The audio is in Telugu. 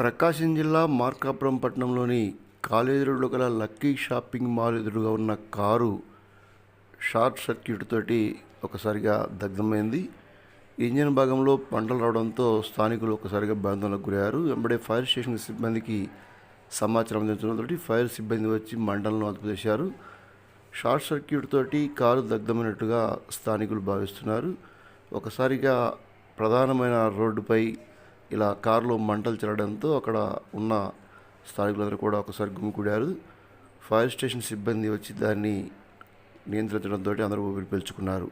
ప్రకాశం జిల్లా మార్కాపురం పట్టణంలోని కాలేజీ రోడ్లో గల లక్కీ షాపింగ్ మాల్ ఎదురుగా ఉన్న కారు షార్ట్ సర్క్యూట్ తోటి ఒకసారిగా దగ్ధమైంది. ఇంజన్ భాగంలో పంటలు రావడంతో స్థానికులు ఒకసారిగా బంధంలోకి గురయ్యారు. వెంబడే ఫైర్ స్టేషన్ సిబ్బందికి సమాచారం అందించడంతో ఫైర్ సిబ్బంది వచ్చి మంటలను అదుపు చేశారు షార్ట్ సర్క్యూట్ తోటి కారు దగ్ధమైనట్టుగా స్థానికులు భావిస్తున్నారు. ఒకసారిగా ప్రధానమైన రోడ్డుపై ఇలా కారులో మంటలు చెల్లడంతో అక్కడ ఉన్న స్థానికులందరూ కూడా ఒకసారి గుమికూడారు ఫైర్ స్టేషన్ సిబ్బంది వచ్చి దాన్ని నియంత్రించడంతో అందరూ ఊపిరి పీల్చుకున్నారు.